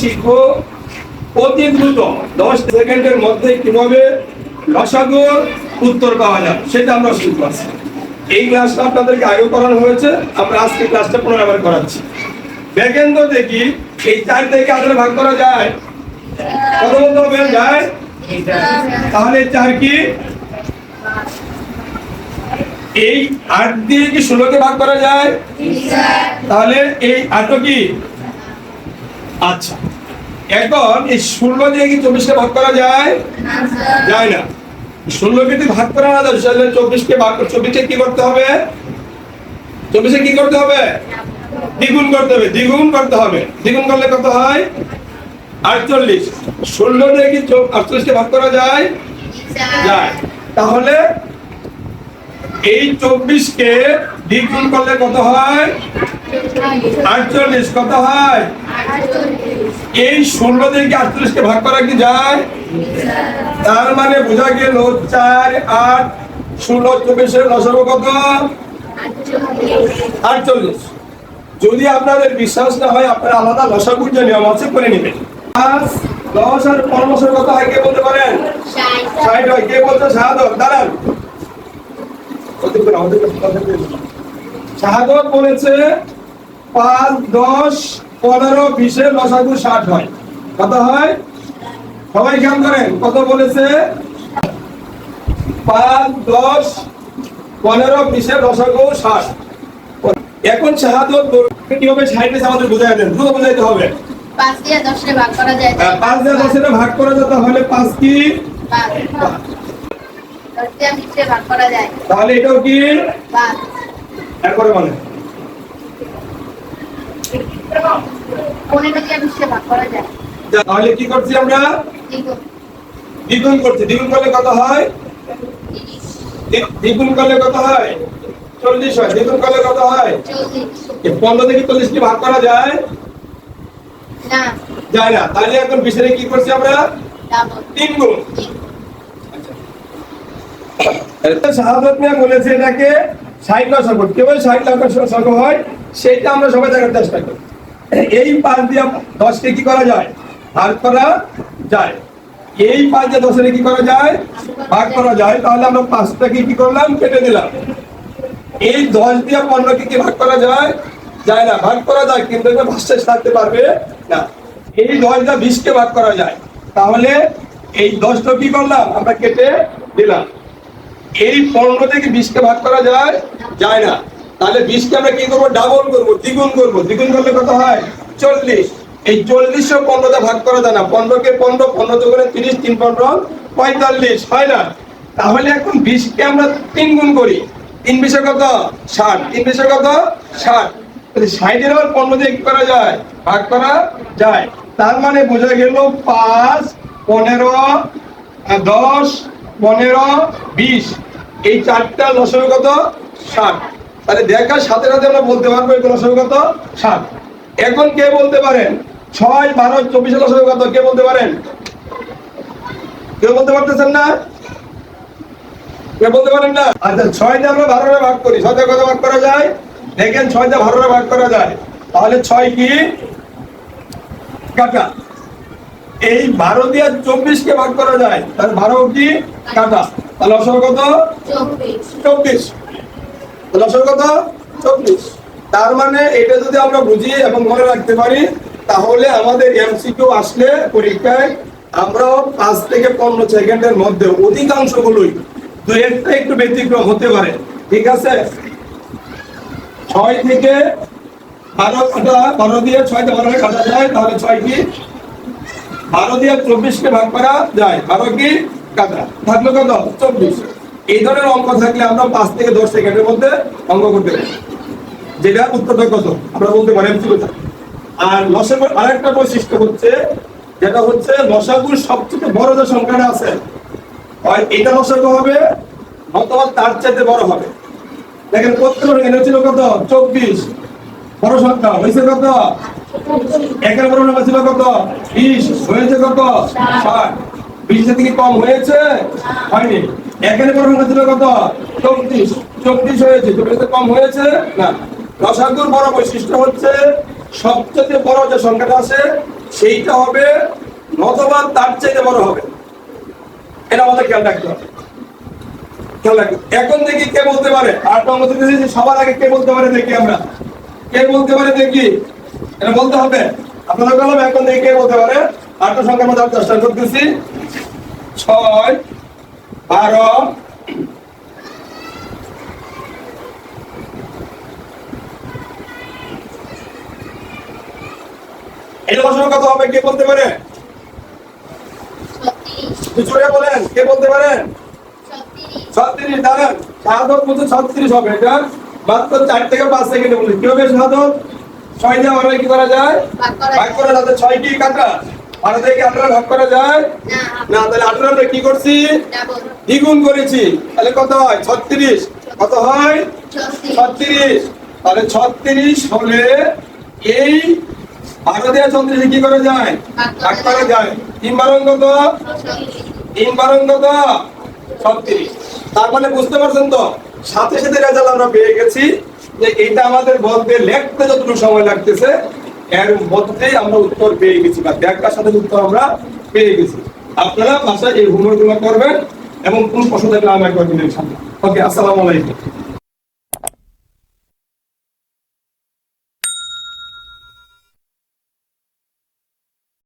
শিখব অতি দ্রুত দশ সেকেন্ডের মধ্যে কীভাবে লসাগুর উত্তর পাওয়া যায় সেটা আমরা শিখব আজকে। এই ক্লাসটা আপনাদেরকে আগে করানো হয়েছে আমরা আজকে ক্লাসটা পুনরাবার করাচ্ছি। তো দেখি এই চার থেকে আসলে ভাগ করা যায়। কত বলতে হবে যায় তাহলে চার কি? এই আট দিয়ে কি ষোলোকে ভাগ করা যায়? তাহলে এই আটও কি? আচ্ছা। এখন এই ষোলো দিয়ে কি চব্বিশকে ভাগ করা যায়? যায় না। ষোলোকে যদি ভাগ করা না যায় চব্বিশকে ভাগ চব্বিশকে কি করতে হবে? চব্বিশে কি করতে হবে? দ্বিগুণ করতে হবে। দ্বিগুণ করতে হবে। দ্বিগুণ করলে কত হয়? আটচল্লিশ। ষোলো দিয়ে কি আটচল্লিশকে ভাগ করা যায়? যায়। তাহলে এই চব্বিশকে দ্বিগুণ করলে কত হয়? আটচল্লিশ, কত হয়? এই ষোলো দিয়ে কি আটচল্লিশকে ভাগ করা কি যায়? তার মানে বোঝা গেল চার আট ষোলো চব্বিশের লসর্ব কত? আটচল্লিশ। যদি আপনাদের বিশ্বাস না হয়, আপনারা আলাদা লসাগুর যে নিয়ম আছে করে নেবেন। দশ আর পনেরো কত হয়, কে বলতে পারেন? ষাট হয়। কে বলছে? শাহাদত। দাঁড়ান। শাহাদত বলেছে পাঁচ দশ পনেরো বিশের লসাগু ষাট হয়। কত হয়? সবাই খেয়াল করেন কত বলেছে? পাঁচ দশ পনেরো বিশের লসাগু ষাট। এখন শাহাদত কীভাবে ষাট আমাদের বোঝাই দেন? দ্রুত বোঝাইতে হবে। পাঁচ দিয়ে দশে ভাগ করা যায় পাঁচ দিয়ে দশের ভাগ করা যায় তাহলে পাঁচ কি? পাঁচ। তাহলে এটাও কি? পাঁচ। একবারে মানে পনেরো দিয়ে বিশে ভাগ করা যায় যা, তাহলে কি করছি আমরা? দ্বিগুণ। করছি। দ্বিগুণ করলে কত হয়? দ্বিগুণ করলে কত হয়? চল্লিশ হয়। দ্বিগুণ করলে কত হয়? পনেরো থেকে চল্লিশ কি ভাগ করা যায়? না। যায় না। তাহলে এখন বিশেষে কি করছি আমরা? তিন গুণ মিয়া বলেছে এটাকে ষাট লাখ কেবল ষাট লাখ হয়? সেটা আমরা সবাই দেখার চেষ্টা করি। এই পাঁচ দিয়ে দশকে কি করা যায়? ভাগ করা যায়। এই পাঁচ দিয়ে দশের কি করা যায়? ভাগ করা যায়। তাহলে আমরা পাঁচটাকে কি করলাম? কেটে দিলাম। এই দশ দিয়ে পনেরোকে কি ভাগ করা যায়? যায় না। ভাগ করা যায়, কিন্তু এটা ভাষায় থাকতে পারবে না। এই দশ দিয়ে বিশকে ভাগ করা যায়। তাহলে এই দশটা কি করলাম? আমরা কেটে দিলাম। এই পনেরো থেকে বিশকে ভাগ করা যায়? যায় না। তাহলে বিশকে আমরা কি করব? ডাবল করব, দ্বিগুণ করব। দ্বিগুণ করলে কত হয়? চল্লিশ। এই চল্লিশশো পনেরোতে ভাগ করা যায় না। পনেরোকে পনেরো পনেরো করে তিরিশ, তিন পনেরো, পঁয়তাল্লিশ, হয় না? তাহলে এখন বিশকে আমরা তিন গুণ করি। তিন বিশে কত? ষাট। তিন বিশে কত? ষাট। ষাটের আবার পনেরো দিয়ে করা যায়? ভাগ করা যায়। তার মানে বোঝা গেল পাঁচ, পনেরো দশ, পনেরো, বিশ। এই চারটা লসগু কত? ষাট। তাহলে দেখার সাথে সাথে আমরা বলতে পারব কত ষাট এখন কে বলতে পারেন? ছয় বারো চব্বিশে কত কে বলতে পারেন? কেউ বলতে পারতেছেন না? কে বলতে পারেন না? আচ্ছা আমরা বারোটা ভাগ করি। কত ভাগ করা যায়? দেখেন বারোটা ভাগ করা যায়। তাহলে ছয় কি? কাটা। এই বারো দিয়ে চব্বিশ কে ভাগ করা যায়। তাহলে বারো কি? কাটা। তাহলে অসংখ্য কত? চব্বিশ। তাহলে চব্বিশ। তার মানে এটা যদি আমরা বুঝি এবং মনে রাখতে পারি, তাহলে আমাদের এমসিকিউ আসলে পরীক্ষায় আমরা পাঁচ থেকে পনেরো সেকেন্ডের মধ্যে অধিকাংশ গুলোই দু একটা একটু ব্যতিক্রম হতে পারে। ঠিক আছে? ছয় থেকে বারো কাটা, বারো দিয়ে ছয় বারো কাটা যায়, তাহলে ছয় কি? বারো দিয়ে চব্বিশকে ভাগ করা যায়, বারো কি? কাটা। থাকল কত? চব্বিশ। এই ধরনের অঙ্ক থাকলে আমরা পাঁচ থেকে দশ সেকেন্ডের মধ্যে অঙ্ক করতে পারি। যেটা উত্তরটা কত? আমরা বলতে পারি এমসিকিউ টা। আর লসাগুর আরেকটা বৈশিষ্ট্য হচ্ছে, যেটা হচ্ছে লসাগুর সবচেয়ে বড় যে সংখ্যাটা আছে, হয় এটা লসাগু হবে? অথবা তার চাইতে বড় হবে। দেখেন প্রত্যেক এনে ছিল কত? চব্বিশ। বড় সংখ্যা হয়েছে কত? একের বড় সংখ্যা ছিল কত? বিশ। হয়েছে কত? ষাট। বিশের থেকে কম হয়েছে? হয়নি। বড় সংখ্যা ছিল কত? চব্বিশ চব্বিশ হয়েছে। চব্বিশে কম হয়েছে? না। রসাগুর বড় বৈশিষ্ট্য হচ্ছে সবচেয়ে বড় যে সংখ্যাটা আছে, সেইটা হবে নতবা তার চাইতে বড় হবে। এটা আমাদের খেয়াল রাখতে হবে। খেয়াল রাখতে। এখন দেখি কে বলতে পারে? আট নম্বর যে সবার আগে কে বলতে পারে দেখি আমরা। কে বলতে পারে দেখি? এটা বলতে হবে। আপনারা বললাম, এখন দেখি কে বলতে পারে। আটটা সংখ্যার মধ্যে চেষ্টা করতেছি। ছয় বারো। এটা বসানো কত হবে? কে বলতে পারে? জোরে বলেন কে বলতে পারেন ছত্রিশ। দাঁড়ান। শাহাদত মতো ছত্রিশ হবে এটা। মাত্র চার থেকে পাঁচ সেকেন্ডে বলি কি হবে শাহাদত ছয় দিয়ে কি করা যায়? ভাগ করা যাতে ছয় কি? কাটা বারো থেকে আঠারো ভাগ করা যায়? না। তাহলে আঠারো আমরা কি করছি? দ্বিগুণ করেছি। তাহলে কত হয়? ছত্রিশ। কত হয়? ছত্রিশ। তাহলে ছত্রিশ হলে এই বারো দিয়ে ছত্রিশে কি করা যায়? ভাগ করা যায়। তিন কত? তিন কত? ছত্রিশ। তার মানে বুঝতে পারছেন তো? সাথে সাথে রেজাল্ট আমরা পেয়ে গেছি যে এটা আমাদের বলতে লিখতে যতটুকু সময় লাগতেছে এর মধ্যেই আমরা উত্তর পেয়ে গেছি, বা ব্যাগটার সাথে উত্তর আমরা পেয়ে গেছি। আপনারা বাসায় এই হোমওয়ার্কগুলো করবেন এবং কোন প্রশ্ন থাকলে আমায় করবেন ওকে, আসসালামু আলাইকুম।